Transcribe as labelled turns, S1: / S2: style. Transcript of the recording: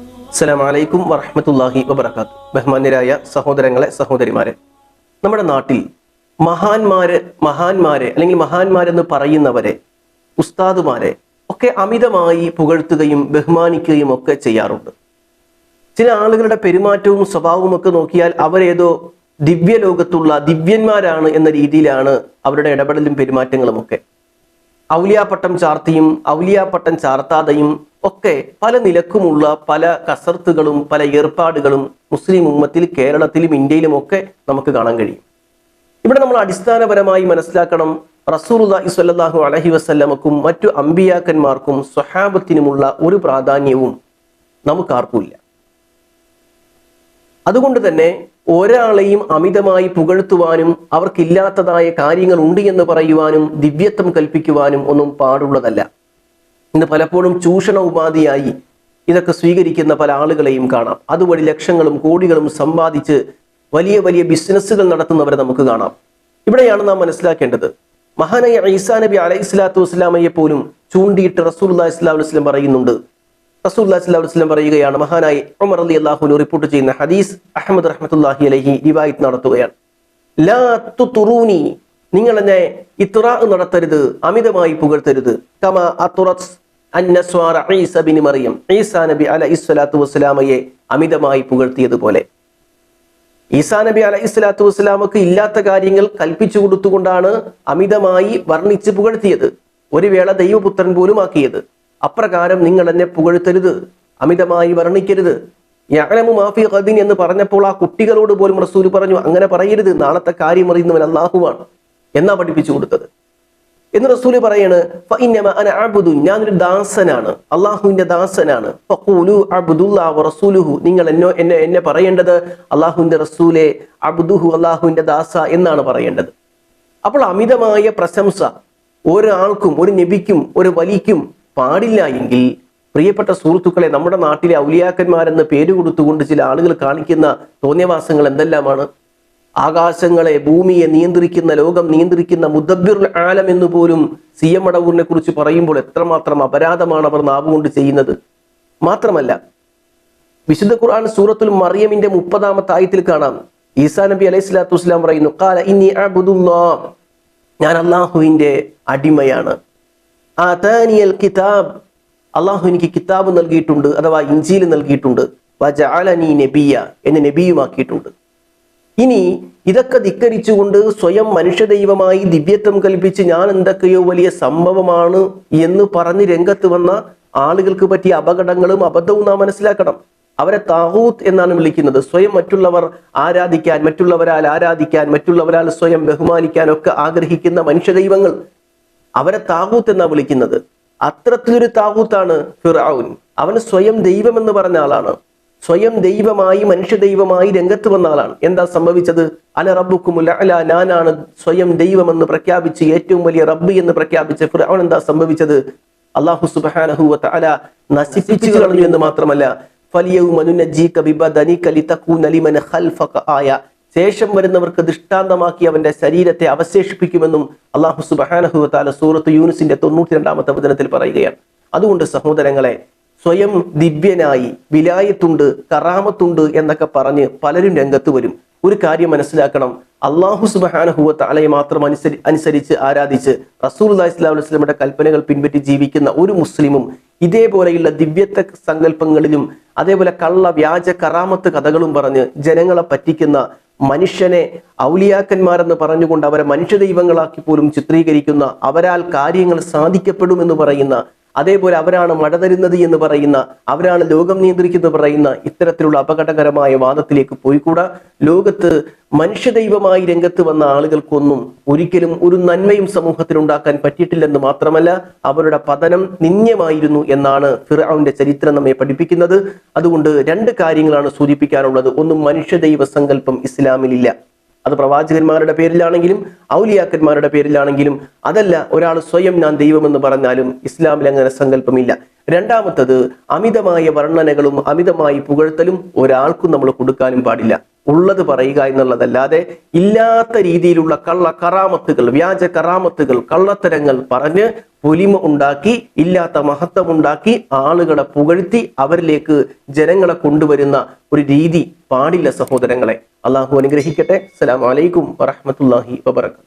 S1: അസ്സലാമു അലൈക്കും വറഹ്മത്തുള്ളാഹി വബറകാത്ത്. ബഹുമാന്യരായ സഹോദരങ്ങളെ സഹോദരിമാരെ നമ്മുടെ നാട്ടിൽ മഹാന്മാര് മഹാന്മാരെ അല്ലെങ്കിൽ മഹാന്മാരെന്ന് പറയുന്നവരെ ഉസ്താദുമാരെ ഒക്കെ അമിതമായി പുകഴ്ത്തുകയും ബഹുമാനിക്കുകയും ഒക്കെ ചെയ്യാറുണ്ട്. ചില ആളുകളുടെ പെരുമാറ്റവും സ്വഭാവവും ഒക്കെ നോക്കിയാൽ അവരേതോ ദിവ്യലോകത്തുള്ള ദിവ്യന്മാരാണ് എന്ന രീതിയിലാണ് അവരുടെ ഇടപെടലും പെരുമാറ്റങ്ങളും ഒക്കെ. ഔലിയാപ്പട്ടം ചാർത്തിയും ഔലിയാപ്പട്ടം ചാർത്താതെയും ഒക്കെ പല നിലക്കുമുള്ള പല കസർത്തുകളും പല ഏർപ്പാടുകളും മുസ്ലിം ഉമ്മത്തിൽ കേരളത്തിലും ഇന്ത്യയിലും ഒക്കെ നമുക്ക് കാണാൻ കഴിയും. ഇവിടെ നമ്മൾ അടിസ്ഥാനപരമായി മനസ്സിലാക്കണം റസൂറുല്ലാഹി സ്വല്ലല്ലാഹു അലഹി വസ്ല്ലമക്കും മറ്റു അമ്പിയാക്കന്മാർക്കും സ്വഹാബത്തിനുമുള്ള ഒരു പ്രാധാന്യവും നമുക്കാർക്കുമില്ല. അതുകൊണ്ട് തന്നെ ഒരാളെയും അമിതമായി പുകഴ്ത്തുവാനും അവർക്കില്ലാത്തതായ കാര്യങ്ങൾ ഉണ്ട് എന്ന് പറയുവാനും ദിവ്യത്വം കൽപ്പിക്കുവാനും ഒന്നും പാടുള്ളതല്ല. ഇന്ന് പലപ്പോഴും ചൂഷണ ഉപാധിയായി ഇതൊക്കെ സ്വീകരിക്കുന്ന പല ആളുകളെയും കാണാം. അതുവഴി ലക്ഷങ്ങളും കോടികളും സമ്പാദിച്ച് വലിയ വലിയ ബിസിനസ്സുകൾ നടത്തുന്നവരെ നമുക്ക് കാണാം. ഇവിടെയാണ് നാം മനസ്സിലാക്കേണ്ടത്. മഹാനായ ഈസാ നബി അലൈഹി സ്വലാത്തു വസ്സലാമയെ പോലും ചൂണ്ടിയിട്ട് റസൂൽ ഇസ്ലാം വസ്ലം പറയുന്നുണ്ട്. റസൂൽ അലൈഹി വസ്ലം പറയുകയാണ് മഹാനായി ഉമർ അലി അള്ളാഹുനു റിപ്പോർട്ട് ചെയ്യുന്ന ഹദീസ് അഹമ്മദ് റഹ്മത്തുല്ലാഹി അലഹി റിവായത്ത് നടത്തുകയാണ്. ലാ തുറൂനി നിങ്ങൾ എന്നെ ഇത്തുറാ നടത്തരുത് അമിതമായി പുകഴ്ത്തരുത്. കമ അത്തുറസ് മറിയം. ഈസാ നബി വസ്സലാമയെ അമിതമായി പുകഴ്ത്തിയതുപോലെ. ഈസാ നബി അല സ്വലാത്തു വസ്സലാമക്ക് ഇല്ലാത്ത കാര്യങ്ങൾ കൽപ്പിച്ചു കൊടുത്തുകൊണ്ടാണ് അമിതമായി വർണിച്ച് പുകഴ്ത്തിയത്. ഒരു വേള ദൈവപുത്രൻ പോലും ആക്കിയത്. അപ്രകാരം നിങ്ങൾ എന്നെ പുകഴ്ത്തരുത് അമിതമായി വർണിക്കരുത്. യാലമു മാഫി ഖദീൻ എന്ന് പറഞ്ഞപ്പോൾ ആ കുട്ടികളോട് പോലും റസൂൽ പറഞ്ഞു അങ്ങനെ പറയരുത് നാളത്തെ കാര്യം അറിയുന്നവൻ അള്ളാഹുവാണ് എന്നാ പഠിപ്പിച്ചു കൊടുത്തത്. എന്ന് റസൂൽ പറയാണ് ഞാൻ ഞാനൊരു ദാസനാണ്. അള്ളാഹുവിന്റെ ദാസനാണ്. വറസൂലുഹു നിങ്ങൾ എന്നോ എന്നെ എന്നെ പറയേണ്ടത് അള്ളാഹുവിന്റെ റസൂലെ അബ്ദുഹു അള്ളാഹുവിന്റെ ദാസ എന്നാണ് പറയേണ്ടത്. അപ്പോൾ അമിതമായ പ്രശംസ ഒരാൾക്കും ഒരു നബിക്കും ഒരു വലിക്കും പാടില്ല എങ്കിൽ പ്രിയപ്പെട്ട സുഹൃത്തുക്കളെ നമ്മുടെ നാട്ടിലെ ഔലിയാക്കന്മാരെന്ന് പേര് കൊടുത്തുകൊണ്ട് ചില ആളുകൾ കാണിക്കുന്ന തോന്നിയവാസങ്ങൾ എന്തെല്ലാമാണ്? ആകാശങ്ങളെ ഭൂമിയെ നിയന്ത്രിക്കുന്ന ലോകം നിയന്ത്രിക്കുന്ന മുദബിർ ആലം എന്ന് പോലും സി എം അടവൂരിനെ കുറിച്ച് പറയുമ്പോൾ എത്രമാത്രം അപരാധമാണ് അവർ നാവുകൊണ്ട് ചെയ്യുന്നത്. മാത്രമല്ല വിശുദ്ധ ഖുർആൻ സൂറത്തുൽ മറിയമിന്റെ മുപ്പതാമത്തെ ആയത്തിൽ കാണാം. ഈസാ നബി അലൈഹി സ്വലാത്തു വസ്ലാം പറയുന്നു കാല ഇനി ഞാൻ അള്ളാഹുവിന്റെ അടിമയാണ്. ആതാനിയൽ കിതാബ്. അള്ളാഹു എനിക്ക് കിതാബ് നൽകിയിട്ടുണ്ട് അഥവാ ഇഞ്ചിയിൽ നൽകിയിട്ടുണ്ട്. എന്നെ നബിയുമാക്കിയിട്ടുണ്ട്. ഇനി ഇതൊക്കെ ധിക്കരിച്ചുകൊണ്ട് സ്വയം മനുഷ്യദൈവമായി ദിവ്യത്വം കൽപ്പിച്ച് ഞാൻ എന്തൊക്കെയോ വലിയ സംഭവമാണ് എന്ന് പറഞ്ഞ് രംഗത്ത് വന്ന ആളുകൾക്ക് പറ്റിയ അപകടങ്ങളും അബദ്ധവും നാം മനസ്സിലാക്കണം. അവരെ താഹൂത്ത് എന്നാണ് വിളിക്കുന്നത്. സ്വയം മറ്റുള്ളവർ ആരാധിക്കാൻ മറ്റുള്ളവരാൽ ആരാധിക്കാൻ മറ്റുള്ളവരാൽ സ്വയം ബഹുമാനിക്കാൻ ഒക്കെ ആഗ്രഹിക്കുന്ന മനുഷ്യദൈവങ്ങൾ അവരെ താഹൂത്ത് എന്നാണ് വിളിക്കുന്നത്. അത്തരത്തിലൊരു താഹൂത്താണ് ഫിറാവുൻ അവന് സ്വയം ദൈവം എന്ന് പറഞ്ഞ ആളാണ്. സ്വയം ദൈവമായി മനുഷ്യ ദൈവമായി രംഗത്ത് വന്ന ആളാണ്. എന്താ സംഭവിച്ചത്? അല റബ്ബുക്കുമുല്ല അല ഞാനാണ് സ്വയം ദൈവമെന്ന് പ്രഖ്യാപിച്ച് ഏറ്റവും വലിയ റബ്ബ് എന്ന് പ്രഖ്യാപിച്ച ഫിറൌൻ എന്താ സംഭവിച്ചത്? അള്ളാഹു സുബ്ഹാനഹു അല നശിപ്പിച്ചു കളഞ്ഞു എന്ന് മാത്രമല്ല ശേഷം വരുന്നവർക്ക് ദൃഷ്ടാന്തമാക്കി അവന്റെ ശരീരത്തെ അവശേഷിപ്പിക്കുമെന്നും അള്ളാഹു സുബാനഹുവത്താല താല സൂറത്ത് യൂനുസിന്റെ തൊണ്ണൂറ്റി രണ്ടാമത്തെ വചനത്തിൽ പറയുകയാണ്. അതുകൊണ്ട് സഹോദരങ്ങളെ സ്വയം ദിവ്യനായി വിലായത്തുണ്ട് കറാമത്തുണ്ട് എന്നൊക്കെ പറഞ്ഞ് പലരും രംഗത്ത് വരും. ഒരു കാര്യം മനസ്സിലാക്കണം. അള്ളാഹു സുബഹാനഹുവ താലയെ മാത്രം അനുസരി അനുസരിച്ച് ആരാധിച്ച് റസൂൽ ഇസ്ലാം വസ്ലമിയുടെ കൽപ്പനകൾ പിൻപറ്റി ജീവിക്കുന്ന ഒരു മുസ്ലിമും ഇതേപോലെയുള്ള ദിവ്യത്വ സങ്കല്പങ്ങളിലും അതേപോലെ കള്ള വ്യാജ കറാമത്ത് കഥകളും പറഞ്ഞ് ജനങ്ങളെ പറ്റിക്കുന്ന മനുഷ്യനെ ഔലിയാക്കന്മാരെന്ന് പറഞ്ഞുകൊണ്ട് അവരെ മനുഷ്യ ദൈവങ്ങളാക്കി പോലും ചിത്രീകരിക്കുന്ന അവരാൽ കാര്യങ്ങൾ സാധിക്കപ്പെടുമെന്ന് പറയുന്ന അതേപോലെ അവരാണ് മഴ തരുന്നത് എന്ന് പറയുന്ന അവരാണ് ലോകം നിയന്ത്രിക്കുന്നത് പറയുന്ന ഇത്തരത്തിലുള്ള അപകടകരമായ വാദത്തിലേക്ക് പോയിക്കൂടാ. ലോകത്ത് മനുഷ്യദൈവമായി രംഗത്ത് വന്ന ആളുകൾക്കൊന്നും ഒരിക്കലും ഒരു നന്മയും സമൂഹത്തിൽ ഉണ്ടാക്കാൻ പറ്റിയിട്ടില്ലെന്ന് മാത്രമല്ല അവരുടെ പതനം നിന്ദ്യമായിരുന്നു എന്നാണ് ഫിറാവിന്റെ ചരിത്രം നമ്മെ പഠിപ്പിക്കുന്നത്. അതുകൊണ്ട് രണ്ട് കാര്യങ്ങളാണ് സൂചിപ്പിക്കാനുള്ളത്. ഒന്നും മനുഷ്യദൈവ സങ്കല്പം ഇസ്ലാമിലില്ല. അത് പ്രവാചകന്മാരുടെ പേരിലാണെങ്കിലും ഔലിയാക്കന്മാരുടെ പേരിലാണെങ്കിലും അതല്ല ഒരാൾ സ്വയം ഞാൻ ദൈവമെന്ന് പറഞ്ഞാലും ഇസ്ലാമിൽ അങ്ങനെ സങ്കല്പമില്ല. രണ്ടാമത്തത് അമിതമായ വർണനകളും അമിതമായി പുകഴ്ത്തലും ഒരാൾക്കും നമ്മൾ കൊടുക്കാനും പാടില്ല. ഉള്ളത് പറയുക എന്നുള്ളതല്ലാതെ ഇല്ലാത്ത രീതിയിലുള്ള കള്ള കറാമത്തുകൾ വ്യാജ കറാമത്തുകൾ കള്ളത്തരങ്ങൾ പറഞ്ഞ് പൊലിമ ഉണ്ടാക്കി ഇല്ലാത്ത മഹത്വം ഉണ്ടാക്കി ആളുകളെ പുകഴ്ത്തി അവരിലേക്ക് ജനങ്ങളെ കൊണ്ടുവരുന്ന ഒരു രീതി പാടില്ല സഹോദരങ്ങളെ. അള്ളാഹു അനുഗ്രഹിക്കട്ടെ. അസ്സലാമു അലൈക്കും വറഹ്മത്തുള്ളാഹി വബറകാതുഹു